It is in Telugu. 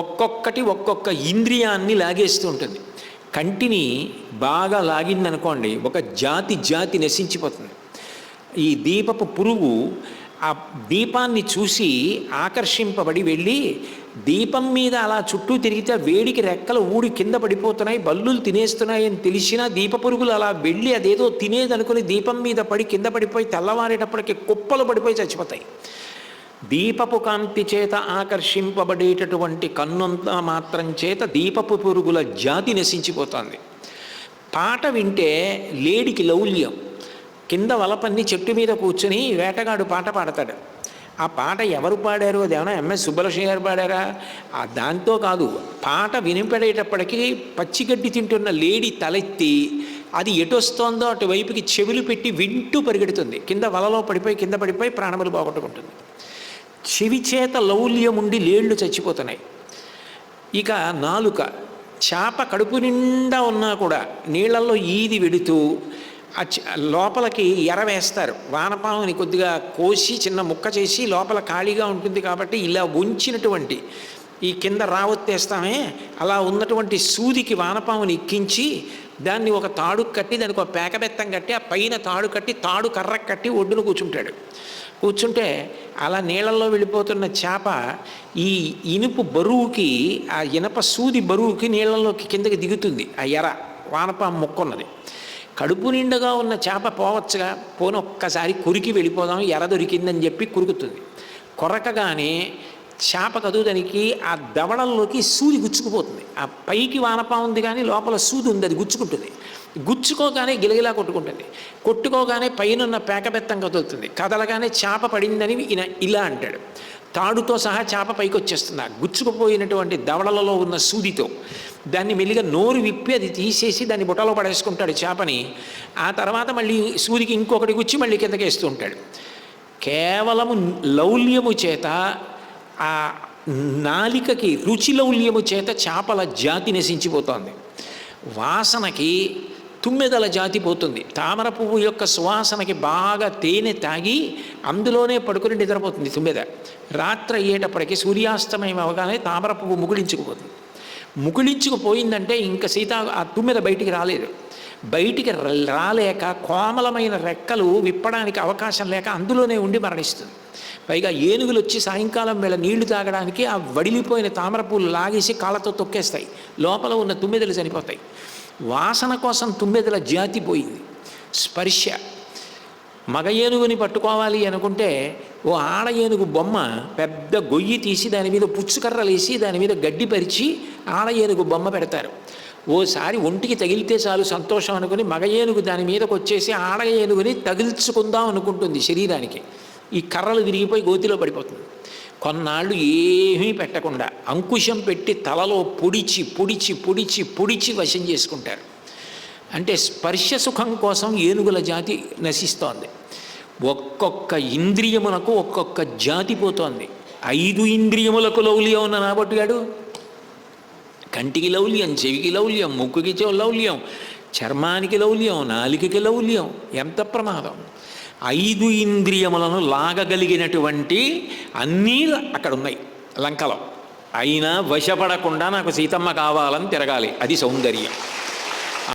ఒక్కొక్కటి ఒక్కొక్క ఇంద్రియాన్ని లాగేస్తూ ఉంటుంది. కంటిని బాగా లాగిందనుకోండి ఒక జాతి జాతి నశించిపోతుంది. ఈ దీపపు పురుగు ఆ దీపాన్ని చూసి ఆకర్షింపబడి వెళ్ళి దీపం మీద అలా చుట్టూ తిరిగితే ఆ వేడికి రెక్కలు ఊడి కింద పడిపోతున్నాయి బల్లులు తినేస్తున్నాయి అని తెలిసినా దీప పురుగులు అలా వెళ్ళి అదేదో తినేదనుకుని దీపం మీద పడి కింద పడిపోయి తెల్లవారేటప్పటికి కుప్పలు పడిపోయి చచ్చిపోతాయి. దీపపు కాంతి చేత ఆకర్షింపబడేటటువంటి కన్నంతా మాత్రం చేత దీపపు పురుగుల జాతి నశించిపోతుంది. పాట వింటే లేడికి లౌల్యం. కింద వలపన్ని చెట్టు మీద కూర్చుని వేటగాడు పాట పాడతాడు. ఆ పాట ఎవరు పాడారు? అది ఏమైనా ఎంఎస్ సుబ్బలక్ష్మి గారు పాడారా? ఆ దాంతో కాదు పాట వినిపడేటప్పటికీ పచ్చిగడ్డి తింటున్న లేడీ తలెత్తి అది ఎటొస్తోందో అటువైపుకి చెవులు పెట్టి వింటూ పరిగెడుతుంది. కింద వలలో పడిపోయి కింద పడిపోయి ప్రాణములు పోగొట్టుకుంటుంది. చెవిచేత లౌల్యముండి లౌల్యం లేళ్ళు చచ్చిపోతున్నాయి. ఇక నాలుక చేప కడుపు నిండా ఉన్నా కూడా నీళ్ళల్లో ఈది వెడుతూ లోపలికి ఎర వేస్తారు. వానపాముని కొద్దిగా కోసి చిన్న ముక్క చేసి లోపల ఖాళీగా ఉంటుంది కాబట్టి ఇలా ఉంచినటువంటి ఈ కింద రావొత్తేస్తామే. అలా ఉన్నటువంటి సూదికి వానపాముని ఎక్కించి దాన్ని ఒక తాడు కట్టి దానికి ఒక పేకబెత్తం కట్టి ఆ పైన తాడు కట్టి తాడు కర్ర కట్టి ఒడ్డున కూర్చుంటాడు. కూర్చుంటే అలా నీళ్ళల్లో వెళ్ళిపోతున్న చేప ఈ ఇనుపు బరువుకి ఆ ఇనప సూది బరువుకి నీళ్ళలోకి కిందకి దిగుతుంది ఆ ఎర వానపాము మొక్కున్నది. కడుపు నిండుగా ఉన్న చేప పోవచ్చుగా పోను ఒక్కసారి కురికి వెళ్ళిపోదాం ఎర దొరికిందని చెప్పి కురుకుతుంది. కొరకగానే చేప కదు ఆ దవడల్లోకి సూది గుచ్చుకుపోతుంది. ఆ పైకి వానపాము ఉంది కానీ లోపల సూది ఉంది అది గుచ్చుకుంటుంది. గుచ్చుకోగానే గిలగిలా కొట్టుకుంటుంది. కొట్టుకోగానే పైనున్న పేకబెత్తం కదులుతుంది. కదలగానే చేప పడిందని ఈయన ఇలా అంటాడు. తాడుతో సహా చేప పైకి వచ్చేస్తుంది ఆ గుచ్చుకుపోయినటువంటి దవడలలో ఉన్న సూదితో. దాన్ని మెల్లిగా నోరు విప్పి అది తీసేసి దాన్ని బుట్టలో పడేసుకుంటాడు చేపని. ఆ తర్వాత మళ్ళీ సూదికి ఇంకొకటి గుచ్చి మళ్ళీ కిందకేస్తూ ఉంటాడు. కేవలము లౌల్యము చేత ఆ నాలికకి రుచిలౌల్యము చేత చేపల జాతి నశించిపోతోంది. వాసనకి తుమ్మెదల జాతి పోతుంది. తామర పువ్వు యొక్క సువాసనకి బాగా తేనె తాగి అందులోనే పడుకుని నిద్రపోతుంది తుమ్మెద. రాత్రి అయ్యేటప్పటికి సూర్యాస్తమయం అవగానే తామర పువ్వు ముగుడించుకుపోతుంది. ముకుళించుకుపోయిందంటే ఇంకా సీత ఆ తుమ్మెద బయటికి రాలేదు. బయటికి ర- రాలేక కోమలమైన రెక్కలు విప్పడానికి అవకాశం లేక అందులోనే ఉండి మరణిస్తుంది. పైగా ఏనుగులు వచ్చి సాయంకాలం వేళ నీళ్ళు తాగడానికి ఆ వడిలిపోయిన తామర పూలు లాగేసి కాళ్ళతో తొక్కేస్తాయి. లోపల ఉన్న తుమ్మెదలు చనిపోతాయి. వాసన కోసం తుమ్మెదల జాతి పోయింది. స్పర్శ. మగ ఏనుగుని పట్టుకోవాలి అనుకుంటే ఓ ఆడ ఏనుగు బొమ్మ పెద్ద గొయ్యి తీసి దాని మీద పుచ్చుకర్రలేసి దాని మీద గడ్డి పరిచి ఆడ ఏనుగు బొమ్మ పెడతారు. ఓసారి ఒంటికి తగిలితే చాలు సంతోషం అనుకుని మగ ఏనుగు దాని మీదకి వచ్చేసి ఆడ ఏనుగుని తగిల్చుకుందాం అనుకుంటుంది శరీరానికి. ఈ కర్రలు విరిగిపోయి గోతిలో పడిపోతుంది. కొన్నాళ్ళు ఏమీ పెట్టకుండా అంకుశం పెట్టి తలలో పొడిచి పొడిచి పొడిచి పొడిచి వశం చేసుకుంటారు. అంటే స్పర్శ సుఖం కోసం ఏనుగుల జాతి నశిస్తోంది. ఒక్కొక్క ఇంద్రియమునకు ఒక్కొక్క జాతి పోతోంది. ఐదు ఇంద్రియములకు లౌల్యం ఉన్న నాబట్టుగాడు? కంటికి లౌల్యం చెవికి లౌల్యం ముక్కుకి చెవు లౌల్యం చర్మానికి లౌల్యం నాలికకి లౌల్యం ఎంత ప్రమాదం? ఐదు ఇంద్రియములను లాగగలిగినటువంటి అన్నీ అక్కడ ఉన్నాయి లంకలో. అయినా వశపడకుండా నాకు సీతమ్మ కావాలని తిరగాలి. అది సౌందర్యం.